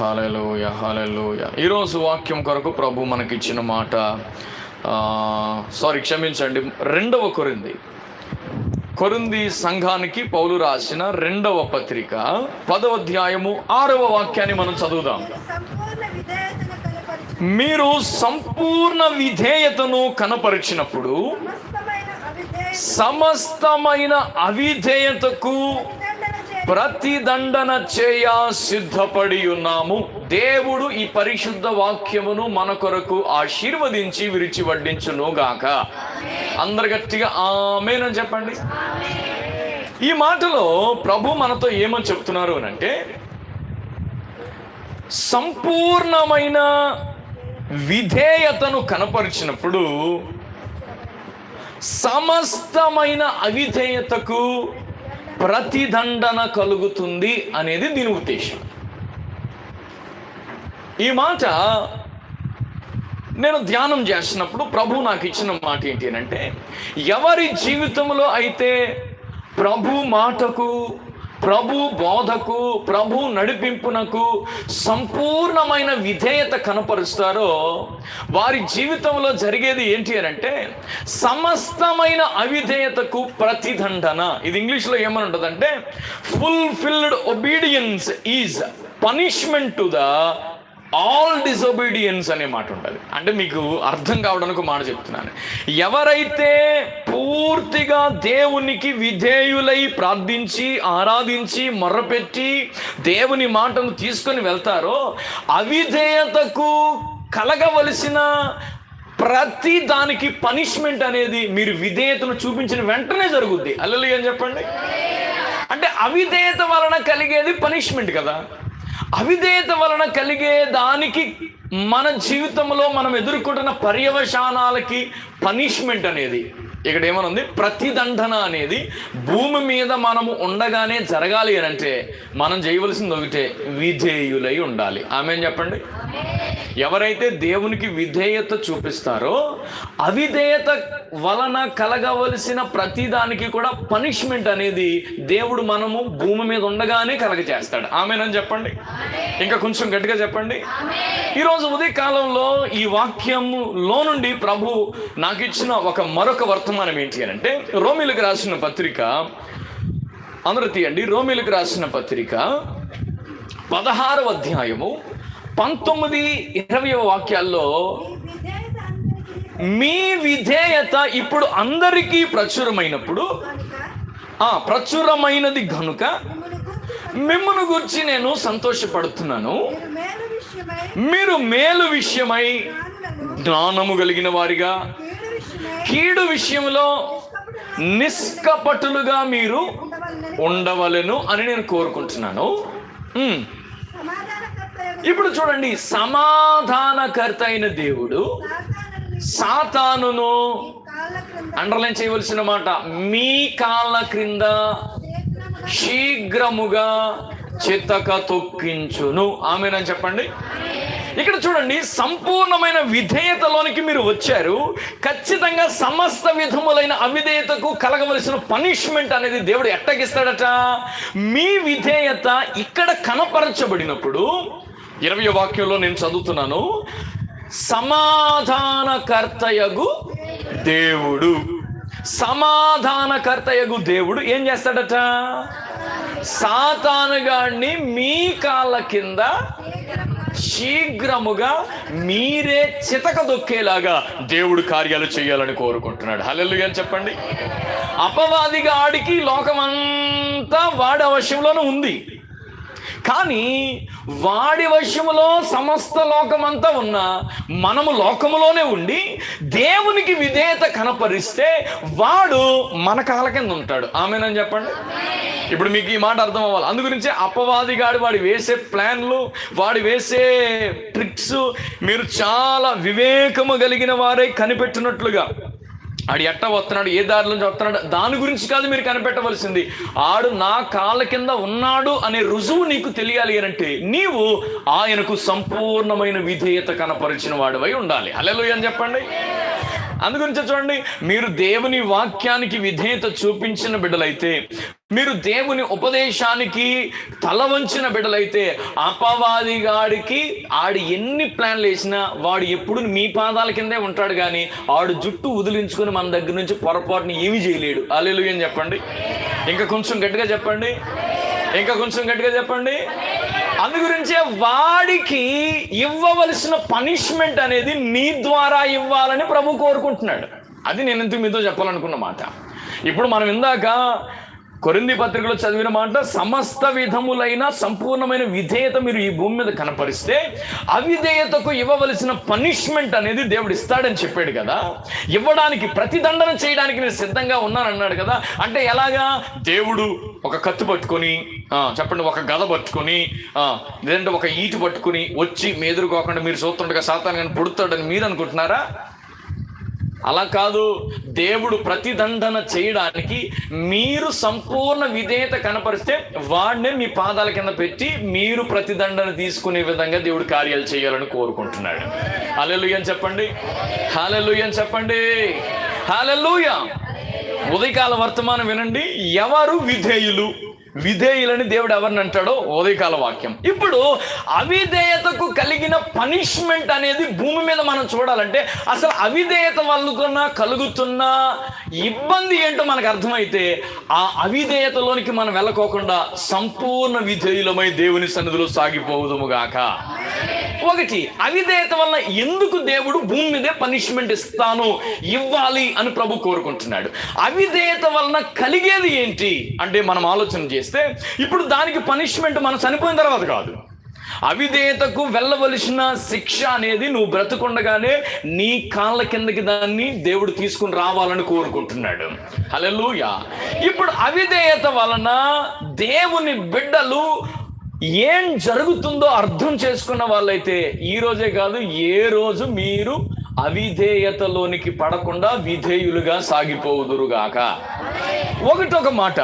హాలలోయ హాలలోయ ఈరోజు వాక్యం కొరకు ప్రభు మనకిచ్చిన మాట సారీ క్షమించండి. రెండవ కొరింది. కొరింది సంఘానికి పౌలు రాసిన రెండవ పత్రిక పదవ అధ్యాయము ఆరవ వాక్యాన్ని మనం చదువుదాం. మీరు సంపూర్ణ విధేయతను కనపరిచినప్పుడు సమస్తమైన అవిధేయతకు ప్రతిదండన చేయ సిద్ధపడి ఉన్నాము దేవుడు ఈ పరిశుద్ధ వాక్యమును మన కొరకు ఆశీర్వదించి విరిచి వడ్డించును గాక. అందరు గట్టిగా ఆమెనని చెప్పండి. ఈ మాటలో ప్రభు మనతో ఏమని చెప్తున్నారు అని అంటే సంపూర్ణమైన విధేయతను కనపరిచినప్పుడు సమస్తమైన అవిధేయతకు ప్రతిదండన కలుగుతుంది అనేది దీని ఉద్దేశం. ఈ మాట నేను ధ్యానం చేస్తున్నప్పుడు ప్రభు నాకు ఇచ్చిన మాట ఏంటి అంటే ఎవరి జీవితంలో అయితే ప్రభు మాటకు ప్రభు బోధకు ప్రభు నడిపింపునకు సంపూర్ణమైన విధేయత కనపరుస్తారో వారి జీవితంలో జరిగేది ఏంటి అని అంటే సమస్తమైన అవిధేయతకు ప్రతిదండన. ఇది ఇంగ్లీష్లో ఏమని ఉంటుందంటే fulfilled obedience is punishment to the all disobedience అనే మాట ఉంటుంది. అంటే మీకు అర్థం కావడానికి మాట చెప్తున్నాను. ఎవరైతే పూర్తిగా దేవునికి విధేయులై ప్రార్థించి ఆరాధించి మొర్రపెట్టి దేవుని మాటను తీసుకొని వెళ్తారో అవిధేయతకు కలగవలసిన ప్రతి దానికి పనిష్మెంట్ అనేది మీరు విధేయతను చూపించిన వెంటనే జరుగుద్ది. అల్లలు అని చెప్పండి. అంటే అవిధేయత వలన కలిగేది పనిష్మెంట్ కదా. అవిధేయత వలన కలిగే దానికి మన జీవితంలో మనం ఎదుర్కొంటున్న పర్యవశానాలకి పనిష్మెంట్ అనేది. ఇక్కడ ఏమనుంది ప్రతిదండన అనేది భూమి మీద మనము ఉండగానే జరగాలి అని అంటే మనం చేయవలసింది ఒకటే విధేయులై ఉండాలి. ఆమె చెప్పండి? ఎవరైతే దేవునికి విధేయత చూపిస్తారో అవిధేయత వలన కలగవలసిన ప్రతిదానికి కూడా పనిష్మెంట్ అనేది దేవుడు మనము భూమి మీద ఉండగానే కలగ చేస్తాడు ఆమెనని చెప్పండి? ఇంకా కొంచెం గట్టిగా చెప్పండి? ఈరోజు ఉదయకాలంలో ఈ వాక్యంలో నుండి ప్రభు నాకు ఇచ్చిన ఒక మరొక వర్తమానం ఏంటి అని అంటే రోమిలకు రాసిన పత్రిక అందరూ తీయండి రోమిలకు రాసిన పత్రిక పదహారవ అధ్యాయము పంతొమ్మిది ఇరవై వాక్యాల్లో మీ విధేయత ఇప్పుడు అందరికీ ప్రచురమైనప్పుడు ఆ ప్రచురమైనది గనుక మిమ్మల్ని గురించి నేను సంతోషపడుతున్నాను. మీరు మేలు విషయమై జ్ఞానము కలిగిన వారిగా కీడు విషయంలో నిష్కపటులుగా మీరు ఉండవలను ఉండవలెను అని నేను కోరుకుంటున్నాను. ఇప్పుడు చూడండి సమాధానకర్త అయిన దేవుడు సాతానును అండర్లైన్ చేయవలసిన మాట మీ కాళ్ళ క్రింద శీఘ్రముగా చెత్తక తొక్కించును. ఆమెనని చెప్పండి. ఇక్కడ చూడండి సంపూర్ణమైన విధేయతలోనికి మీరు వచ్చారు. ఖచ్చితంగా సమస్త విధములైన అవిధేయతకు కలగవలసిన పనిష్మెంట్ అనేది దేవుడు ఎట్టగిస్తాడట? మీ విధేయత ఇక్కడ కనపరచబడినప్పుడు ఇరవై వాక్యంలో నేను చదువుతున్నాను సమాధానకర్తయగు దేవుడు. సమాధానకర్తయగు దేవుడు ఏం చేస్తాడట? సాతానుగాడిని మీ కాళ్ళ కింద శీఘ్రముగా మీరే చితక దొక్కేలాగా దేవుడు కార్యాలు చేయాలని కోరుకుంటున్నాడు. హలెల్లు చెప్పండి. అపవాదిగా ఆడికి లోకమంతా వాడి అవశ్యంలోనూ ఉంది. కానీ వాడి వశములో సమస్త లోకమంతా ఉన్న మనము లోకములోనే ఉండి దేవునికి విధేయత కనపరిస్తే వాడు మన కాల కింద ఉంటాడు. ఆమెనని చెప్పండి? ఇప్పుడు మీకు ఈ మాట అర్థం అవ్వాలి. అందు గురించి అపవాదిగాడు వాడి వేసే ప్లాన్లు వాడి వేసే ట్రిక్స్ మీరు చాలా వివేకము కలిగిన వారే కనిపెట్టినట్లుగా. ఆడు ఎట్ట వస్తున్నాడు ఏ దారి నుంచి వస్తున్నాడు దాని గురించి కాదు మీరు కనిపెట్టవలసింది. ఆడు నా కాళ్ళ కింద ఉన్నాడు అనే రుజువు నీకు తెలియాలి అంటే నీవు ఆయనకు సంపూర్ణమైన విధేయత కనపరిచిన వాడివై ఉండాలి. అలెలు అని చెప్పండి. అందుగురించి చూడండి. మీరు దేవుని వాక్యానికి విధేయత చూపించిన బిడ్డలైతే మీరు దేవుని ఉపదేశానికి తల వంచిన బిడ్డలైతే అపవాది గాడికి ఆడు ఎన్ని ప్లాన్లు వేసినా వాడు ఎప్పుడు మీ పాదాల కిందే ఉంటాడు కానీ ఆడు జుట్టు వదిలించుకొని మన దగ్గర నుంచి పొరపాటుని ఏమీ చేయలేడు. అల్లెలు అని చెప్పండి. ఇంకా కొంచెం గట్టిగా చెప్పండి. ఇంకా కొంచెం గట్టిగా చెప్పండి. అందు గురించే వాడికి ఇవ్వవలసిన పనిష్మెంట్ అనేది నీ ద్వారా ఇవ్వాలని ప్రభు కోరుకుంటున్నాడు. అది నేను ఇంతకు మీతో చెప్పాలనుకున్న మాట. ఇప్పుడు మనం ఇందాక కొరింది పత్రికలో చదివిన మాట సమస్త విధములైన సంపూర్ణమైన విధేయత మీరు ఈ భూమి మీద కనపరిస్తే అవిధేయతకు ఇవ్వవలసిన పనిష్మెంట్ అనేది దేవుడు ఇస్తాడని చెప్పాడు కదా. ఇవ్వడానికి ప్రతిదండన చేయడానికి నేను సిద్ధంగా ఉన్నాను అన్నాడు కదా. అంటే ఎలాగా? దేవుడు ఒక కత్తి పట్టుకొని చెప్పండి ఒక గద పట్టుకొని లేదంటే ఒక ఈటు పట్టుకొని వచ్చి మీ ఎదురుకోకుండా మీరు చూస్తుండగా సాతాను కానీ పుడతాడని మీరు అనుకుంటున్నారా? అలా కాదు దేవుడు ప్రతిదండన చేయడానికి మీరు సంపూర్ణ విధేయత కనపరిస్తే వాడినే మీ పాదాల కింద పెట్టి మీరు ప్రతిదండన తీసుకునే విధంగా దేవుడు కార్యాలు చేయాలని కోరుకుంటున్నాడు. హాలెలుయని చెప్పండి. హాలెలుయని చెప్పండి. హాలెలుయ ఉదయకాల వర్తమానం వినండి. ఎవరు విధేయులు? విధేయులని దేవుడు ఎవరిని అంటాడో ఉదయకాల వాక్యం. ఇప్పుడు అవిధేయతకు కలిగిన పనిష్మెంట్ అనేది భూమి మీద మనం చూడాలంటే అసలు అవిధేయత వల్ల కలుగుతున్న ఇబ్బంది ఏంటో మనకు అర్థమైతే ఆ అవిధేయతలోనికి మనం వెళ్ళకోకుండా సంపూర్ణ విధేయులమై దేవుని సన్నిధిలో సాగిపోవుదుము గాక. ఒకటి అవిధేయత వల్ల ఎందుకు దేవుడు భూమి మీదే పనిష్మెంట్ ఇస్తాను ఇవ్వాలి అని ప్రభు కోరుకుంటున్నాడు? అవిధేయత వలన కలిగేది ఏంటి అంటే మనం ఆలోచన చేస్తే ఇప్పుడు దానికి పనిష్మెంట్ మనం చనిపోయిన తర్వాత కాదు. అవిధేయతకు వెళ్ళవలసిన శిక్ష అనేది నువ్వు బ్రతుకుండగానే నీ కాళ్ళ కిందకి దాన్ని దేవుడు తీసుకుని రావాలని కోరుకుంటున్నాడు. హల్లెలూయా. ఇప్పుడు అవిధేయత వలన దేవుని బిడ్డలు ఏం జరుగుతుందో అర్థం చేసుకున్న వాళ్ళైతే ఈ రోజే కాదు ఏ రోజు మీరు అవిధేయతలోనికి పడకుండా విధేయులుగా సాగిపోవుదురుగాక ఒకటొక మాట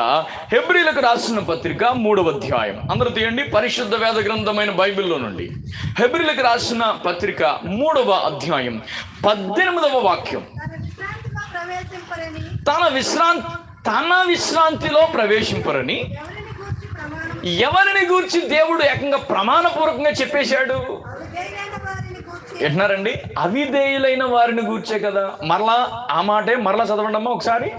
హెబ్రిలకు రాసిన పత్రిక మూడవ అధ్యాయం. అందరూ తీయండి పరిశుద్ధ వేద గ్రంథమైన బైబిల్లో నుండి. హెబ్రిలకు రాసిన పత్రిక మూడవ అధ్యాయం పద్దెనిమిదవ వాక్యం. తన తన విశ్రాంతి తన విశ్రాంతిలో ప్రవేశింపరని ఎవరిని గూర్చి దేవుడు ఏకంగా ప్రమాణపూర్వకంగా చెప్పేశాడు? ఎట్నారండి అవిధేయులైన వారిని గూర్చే కదా. మరలా ఆ మాటే మరలా చదవండి అమ్మా ఒకసారి.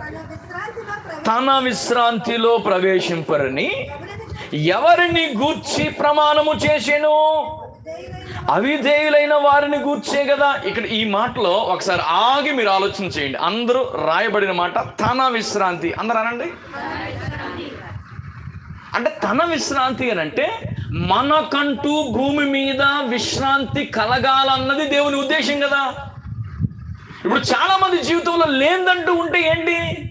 తన విశ్రాంతిలో ప్రవేశింపరని ఎవరిని గూర్చి ప్రమాణము చేసేను? అవిధేయులైన అవిధేయులైన వారిని గూర్చే కదా. ఇక్కడ ఈ మాటలో ఒకసారి ఆగి మీరు ఆలోచన చేయండి. అందరూ రాయబడిన మాట తన విశ్రాంతి. అందరూ అనండి? అంటే తన విశ్రాంతి అని అంటే మనకంటూ భూమి మీద విశ్రాంతి కలగాలన్నది దేవుని ఉద్దేశం కదా. ఇప్పుడు చాలా మంది జీవితంలో లేదంటూ ఉంటే ఏంటి?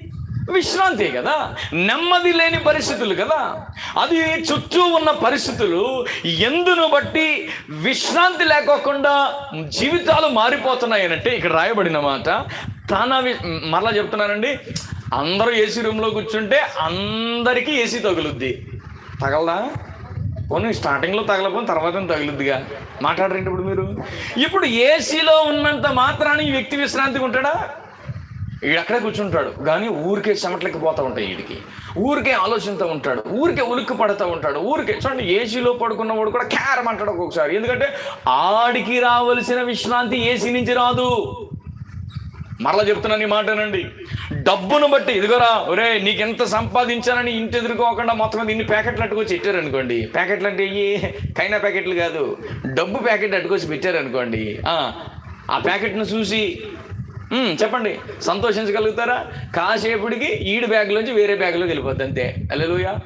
విశ్రాంతి కదా. నెమ్మది లేని పరిస్థితులు కదా. అది చుట్టూ ఉన్న పరిస్థితులు ఎందును బట్టి విశ్రాంతి లేకోకుండా జీవితాలు మారిపోతున్నాయి అంటే ఇక్కడ రాయబడిన మాట. తన వి- మరలా చెప్తున్నానండి. అందరూ ఏసీ రూమ్లో కూర్చుంటే అందరికీ ఏసీ తగులుద్ది. తగలదా? పోనీ స్టార్టింగ్లో తగలపోయిన తర్వాత తగులుద్దిగా? మాట్లాడరండి ఇప్పుడు మీరు? ఇప్పుడు ఏసీలో ఉన్నంత మాత్రాన్ని వ్యక్తి విశ్రాంతిగా ఉంటాడా? వీడు అక్కడే కూర్చుంటాడు. కానీ ఊరికే చెమట్లకి పోతూ ఉంటాయి వీడికి ఊరికే ఆలోచిస్తూ ఉంటాడు. ఊరికే ఉలుక్కు పడుతూ ఉంటాడు. ఊరికే చూడండి ఏసీలో పడుకున్నవాడు కూడా క్యారం అంటాడు ఒక్కొక్కసారి. ఎందుకంటే ఆడికి రావలసిన విశ్రాంతి ఏసీ నుంచి రాదు. మరలా చెప్తున్నాను ఈ మాటనండి డబ్బును బట్టి ఇదిగోరా ఒరే నీకెంత సంపాదించానని ఇంటి ఎదుర్కోకుండా మొత్తం మీద ఇన్ని ప్యాకెట్లు అట్టుకొచ్చి ఇచ్చారనుకోండి ప్యాకెట్లు అంటే ఇవి కైనా ప్యాకెట్లు కాదు. డబ్బు ప్యాకెట్ అట్టుకొచ్చి పెట్టారనుకోండి. ఆ, ప్యాకెట్ను చూసి చెప్పండి సంతోషించగలుగుతారా? కాసేపటికి ఈడు బ్యాగ్లోంచి వేరే బ్యాగ్లోకి వెళ్ళిపోద్ది అంతే. అల్లెలుయా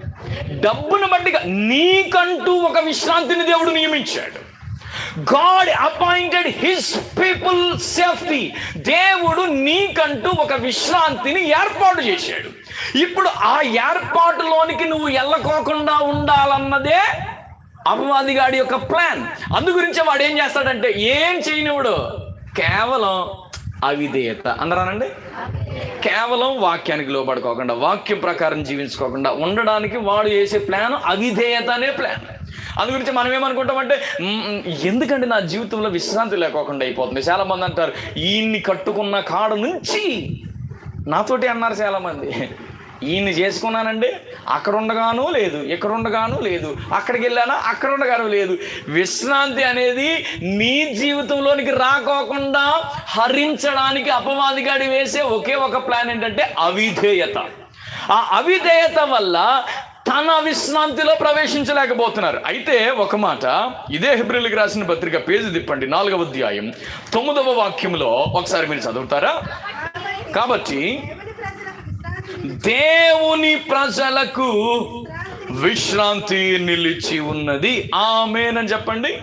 డబ్బును బట్టిగా నీకంటూ ఒక విశ్రాంతిని దేవుడు నియమించాడు. God appointed his people safety దేవుడు నీకంటూ ఒక విశ్రాంతిని ఏర్పాటు చేశాడు. ఇప్పుడు ఆ ఏర్పాటులోనికి నువ్వు వెళ్ళకోకుండా ఉండాలన్నదే అపవాదిగాడి యొక్క ప్లాన్. అందు గురించి వాడు ఏం చేస్తాడంటే ఏం చేయనివాడు కేవలం అవిధేయత. అందరానండి? కేవలం వాక్యానికి లోపడుకోకుండా వాక్యం ప్రకారం జీవించుకోకుండా ఉండడానికి వాడు చేసే ప్లాన్ అవిధేయత అనే ప్లాన్. అందు గురించి మనం ఏమనుకుంటామంటే ఎందుకంటే నా జీవితంలో విశ్రాంతి లేకోకుండా అయిపోతుంది? చాలా మంది అంటారు ఈయన్ని కట్టుకున్న కాడ నుంచి నాతోటి అన్నారు చాలా మంది ఈయన్ని చేసుకున్నానండి అక్కడ ఉండగానూ లేదు ఇక్కడ ఉండగానూ లేదు అక్కడికి వెళ్ళానా అక్కడ ఉండగాను లేదు. విశ్రాంతి అనేది నీ జీవితంలోనికి రాకోకుండా హరించడానికి అపవాదిగాడి వేసే ఒకే ఒక ప్లాన్ ఏంటంటే అవిధేయత. ఆ అవిధేయత వల్ల తన విశ్రాంతిలో ప్రవేశించలేకపోతున్నారు. అయితే ఒక మాట ఇదే హిబ్రిల్కి రాసిన పత్రిక పేజీ తిప్పండి నాలుగవ అధ్యాయం తొమ్మిదవ వాక్యంలో ఒకసారి మీరు చదువుతారా? కాబట్టి దేవుని ప్రజలకు విశ్రాంతి దేవుని ప్రజలకు విశ్రాంతి నిలిచి ఉన్నది. ఆమెనని చెప్పండి.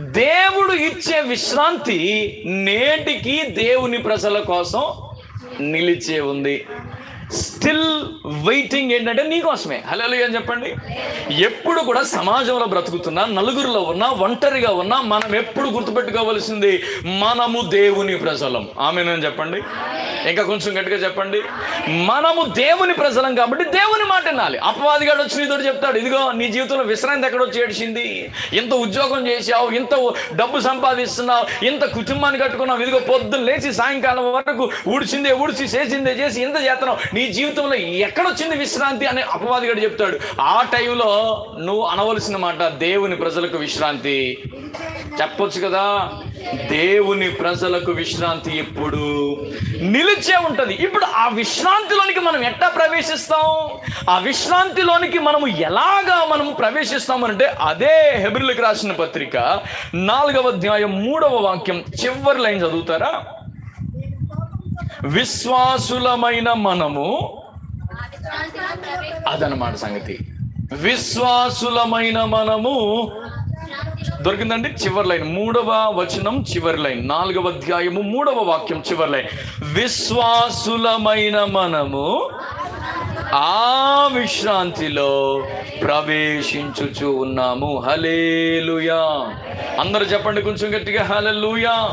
దేవుడు ఇచ్చే విశ్రాంతి నేటికి దేవుని ప్రజల కోసం నిలిచే ఉంది. స్టిల్ వెయిటింగ్ ఏంటంటే నీకోసమే. హలో అని చెప్పండి. ఎప్పుడు కూడా సమాజంలో బ్రతుకుతున్నా నలుగురిలో ఉన్నా ఒంటరిగా ఉన్నా మనం ఎప్పుడు గుర్తుపెట్టుకోవలసింది మనము దేవుని ప్రజలం. ఆమెనని చెప్పండి. ఇంకా కొంచెం గట్టిగా చెప్పండి. మనము దేవుని ప్రజలం కాబట్టి దేవుని మాట వినాలి. అపవాదిగాడు వచ్చి నీతో చెప్తాడు ఇదిగో నీ జీవితంలో విశ్రాంతి ఎక్కడ వచ్చి ఏడిచింది? ఇంత ఉద్యోగం చేసావు ఇంత డబ్బు సంపాదిస్తున్నావు ఇంత కుటుంబాన్ని కట్టుకున్నావు ఇదిగో పొద్దున్న లేచి సాయంకాలం వరకు ఊడిచిందే ఊడిచి చేసిందే చేసి ఇంత చేస్తున్నావు. నీ జీవితంలో ఎక్కడొచ్చింది విశ్రాంతి? అని అపవాదిగాడు చెప్తాడు. ఆ టైంలో నువ్వు అనవలసిన మాట దేవుని ప్రజలకు విశ్రాంతి చెప్పొచ్చు కదా? దేవుని ప్రజలకు విశ్రాంతి ఎప్పుడు? నిలిచే ఉంటుంది. ఇప్పుడు ఆ విశ్రాంతిలోనికి మనం ఎట్టా ప్రవేశిస్తాం? ఆ విశ్రాంతిలోనికి మనము ఎలాగా మనము ప్రవేశిస్తామనంటే అదే హెబ్రిల్కి రాసిన పత్రిక నాలుగవ అధ్యాయం మూడవ వాక్యం. చివరి లైన్ చదువుతారా? విశ్వాసులమైన మనము అదనమాట సంగతి. విశ్వాసులమైన మనము దొరికిందండి చివరి లైన్. మూడవ వచనం చివరి లైన్. నాలుగవ అధ్యాయము మూడవ వాక్యం చివరి లైన్. విశ్వాసులమైన మనము ఆ విశ్రాంతిలో ప్రవేశించుచు ఉన్నాము. హలేలుయా అందరు చెప్పండి కొంచెం గట్టిగా. హలలుయా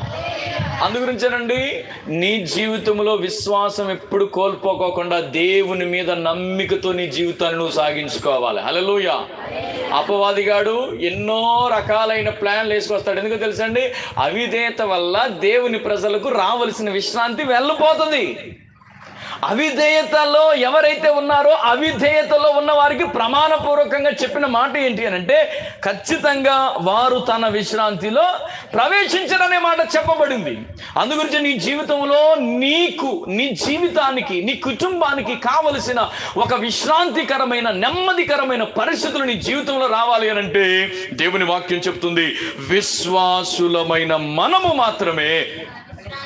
అందు గురించేనండి నీ జీవితంలో విశ్వాసం ఎప్పుడు కోల్పోకోకుండా దేవుని మీద నమ్మికతో నీ జీవితాన్ని నువ్వు సాగించుకోవాలి. హలలుయ అపవాదిగాడు ఎన్నో రకాలైన ప్లాన్లు వేసుకొస్తాడు. ఎందుకు తెలుసండి? అవిధేయత వల్ల దేవుని ప్రజలకు రావలసిన విశ్రాంతి వెళ్ళిపోతుంది. అవిధేయతలో ఎవరైతే ఉన్నారో అవిధేయతలో ఉన్న వారికి ప్రమాణపూర్వకంగా చెప్పిన మాట ఏంటి అని అంటే ఖచ్చితంగా వారు తన విశ్రాంతిలో ప్రవేశించడనే మాట చెప్పబడింది. అందుగురించి నీ జీవితంలో నీకు నీ జీవితానికి నీ కుటుంబానికి కావలసిన ఒక విశ్రాంతికరమైన నెమ్మదికరమైన పరిస్థితులు నీ జీవితంలో రావాలి అని అంటే దేవుని వాక్యం చెప్తుంది విశ్వాసులమైన మనము మాత్రమే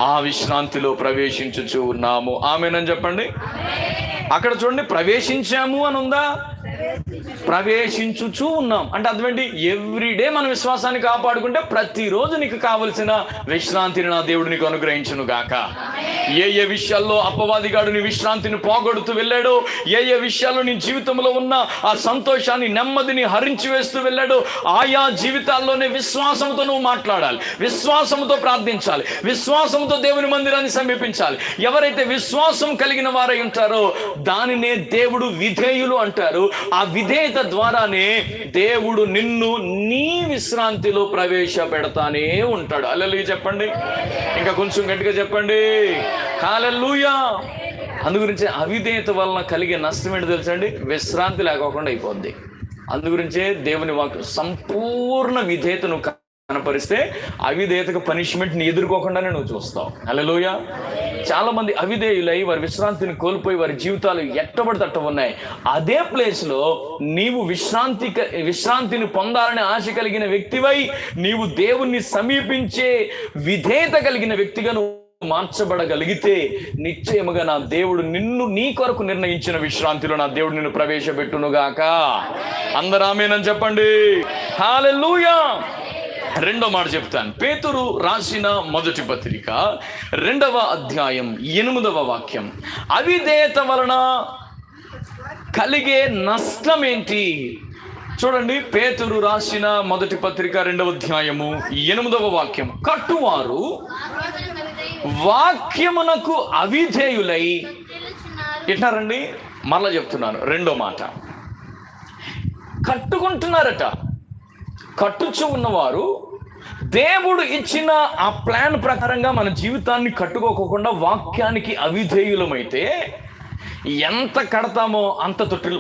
ఆ విశ్రాంతిలో ప్రవేశించుచు ఉన్నాము. ఆమెనని చెప్పండి? అక్కడ చూడండి ప్రవేశించాము అని ఉందా ప్రవేశించుచూ ఉన్నాం. అంటే అర్థమేంటి? ఎవ్రీడే మన విశ్వాసాన్ని కాపాడుకుంటే ప్రతిరోజు నీకు కావలసిన విశ్రాంతిని నా దేవుడు నీకు అనుగ్రహించును గాక. ఏ ఏ విషయాల్లో అపవాదిగాడు నీ విశ్రాంతిని పోగొడుతూ వెళ్ళాడో ఏ ఏ విషయాల్లో నీ జీవితంలో ఉన్న ఆ సంతోషాన్ని నెమ్మదిని హరించి వేస్తూ వెళ్ళాడో ఆయా జీవితాల్లోనే విశ్వాసంతో నువ్వు మాట్లాడాలి. విశ్వాసంతో ప్రార్థించాలి. విశ్వాసంతో దేవుని మందిరాన్ని సమీపించాలి. ఎవరైతే విశ్వాసం కలిగిన వారై ఉంటారో దానినే దేవుడు విధేయులు అంటారు. ఆ విధేయత ద్వారానే దేవుడు నిన్ను నీ విశ్రాంతిలో ప్రవేశపెడతానే ఉంటాడు. అల్లెలు చెప్పండి. ఇంకా కొంచెం గట్టిగా చెప్పండి. కాలెల్లుయా అందుగురించి అవిధేయత వలన కలిగే నష్టం ఏంటో తెలుసండి విశ్రాంతి లేకోకుండా అయిపోద్ది. అందు గురించే దేవుని వాక్యం సంపూర్ణ విధేయతను కనపరిస్తే అవిధేయతకు పనిష్మెంట్ని ఎదుర్కోకుండానే నువ్వు చూస్తావు. అలలోయ చాలా మంది అవిధేయులై వారి విశ్రాంతిని కోల్పోయి వారి జీవితాలు ఎట్టబడితట్ట ఉన్నాయి అదే ప్లేస్లో నీవు విశ్రాంతి విశ్రాంతిని పొందాలని ఆశ కలిగిన వ్యక్తివై నీవు దేవుణ్ణి సమీపించే విధేయత కలిగిన వ్యక్తిగా నువ్వు మార్చబడగలిగితే నిశ్చయముగా నా దేవుడు నిన్ను నీ కొరకు నిర్ణయించిన విశ్రాంతిలో నా దేవుడు నిన్ను ప్రవేశపెట్టునుగాక. అందరామేనని చెప్పండి. హాలెలూయా రెండో మాట చెప్తాను. పేతురు రాసిన మొదటి పత్రిక రెండవ అధ్యాయం ఎనిమిదవ వాక్యం. అవిధేయత వలన కలిగే నష్టం ఏంటి? చూడండి పేతురు రాసిన మొదటి పత్రిక రెండవ అధ్యాయము ఎనిమిదవ వాక్యం. కట్టువారు వాక్యమునకు అవిధేయులై ఎట్లారండి మరలా చెప్తున్నాను రెండో మాట. కట్టుకుంటున్నారట. కట్టుచు ఉన్నవారు దేవుడు ఇచ్చిన ఆ ప్లాన్ ప్రకారంగా మన జీవితాన్ని కట్టుకోకుండా వాక్యానికి అవిధేయులమైతే ఎంత కడతామో అంత తొట్టిలు